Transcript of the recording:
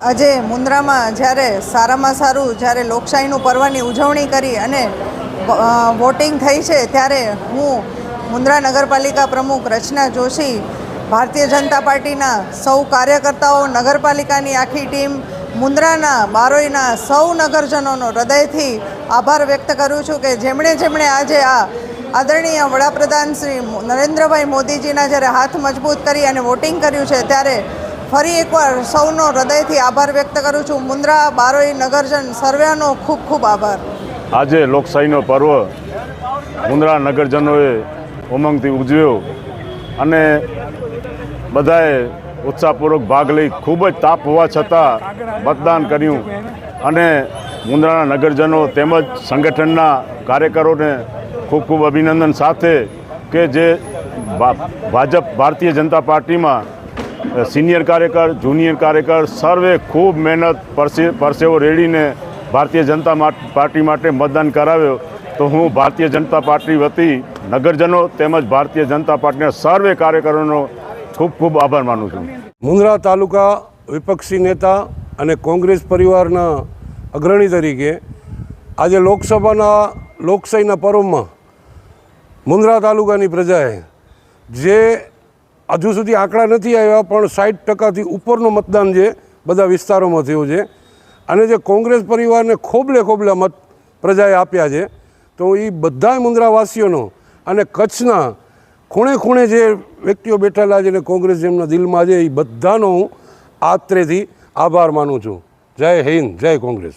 આજે મુન્દ્રામાં જ્યારે સારામાં સારું જ્યારે લોકશાહીનું પર્વની ઉજવણી કરી અને વોટિંગ થઈ છે ત્યારે હું મુન્દ્રા નગરપાલિકા પ્રમુખ રચના જોશી, ભારતીય જનતા પાર્ટીના સૌ કાર્યકર્તાઓ, નગરપાલિકાની આખી ટીમ મુન્દ્રાના બારોઈના સૌ નગરજનોનો હૃદયથી આભાર વ્યક્ત કરું છું કે જેમણે જેમણે આજે આ આદરણીય વડાપ્રધાન શ્રી નરેન્દ્રભાઈ મોદીજીના જ્યારે હાથ મજબૂત કરી અને વોટિંગ કર્યું છે ત્યારે ફરી એકવાર સૌનો હૃદયથી આભાર વ્યક્ત કરું છું. મુન્દ્રા બારોઈ નગરજન સર્વેનો ખૂબ ખૂબ આભાર. આજે લોકશાહીનો પર્વ મુન્દ્રા નગરજનોએ ઉમંગથી ઉજવ્યો અને બધાએ ઉત્સાહપૂર્વક ભાગ લઈ ખૂબ જ તાપ હોવા છતાં મતદાન કર્યું. અને મુંદ્રાના નગરજનો તેમજ સંગઠનના કાર્યકરોને ખૂબ ખૂબ અભિનંદન સાથે કે જે ભાજપ ભારતીય જનતા પાર્ટીમાં સિનિયર કાર્યકર, જુનિયર કાર્યકર સર્વે ખૂબ મહેનત પરસે, પરસેવો રેડીને ભારતીય જનતા પાર્ટી માટે મતદાન કરાવ્યો. તો હું ભારતીય જનતા પાર્ટી વતી નગરજનો તેમજ ભારતીય જનતા પાર્ટીના સર્વે કાર્યકરોનો ખૂબ ખૂબ આભાર માનું છું. મુંદ્રા તાલુકા વિપક્ષી નેતા અને કોંગ્રેસ પરિવારના અગ્રણી તરીકે આજે લોકસભાના લોકશાહીના પર્વમાં મુંદ્રા તાલુકાની પ્રજાએ જે હજુ સુધી આંકડા નથી આવ્યા, પણ સાઠ ટકાથી ઉપરનું મતદાન જે બધા વિસ્તારોમાં થયું છે અને જે કોંગ્રેસ પરિવારને ખોબલે ખોબલા મત પ્રજાએ આપ્યા છે, તો એ બધા મુંદ્રાવાસીઓનો અને કચ્છના ખૂણે ખૂણે જે વ્યક્તિઓ બેઠેલા છે અને કોંગ્રેસ જેમના દિલમાં છે એ બધાનો હું આત્રેથી આભાર માનું છું. જય હિન્દ, જય કોંગ્રેસ.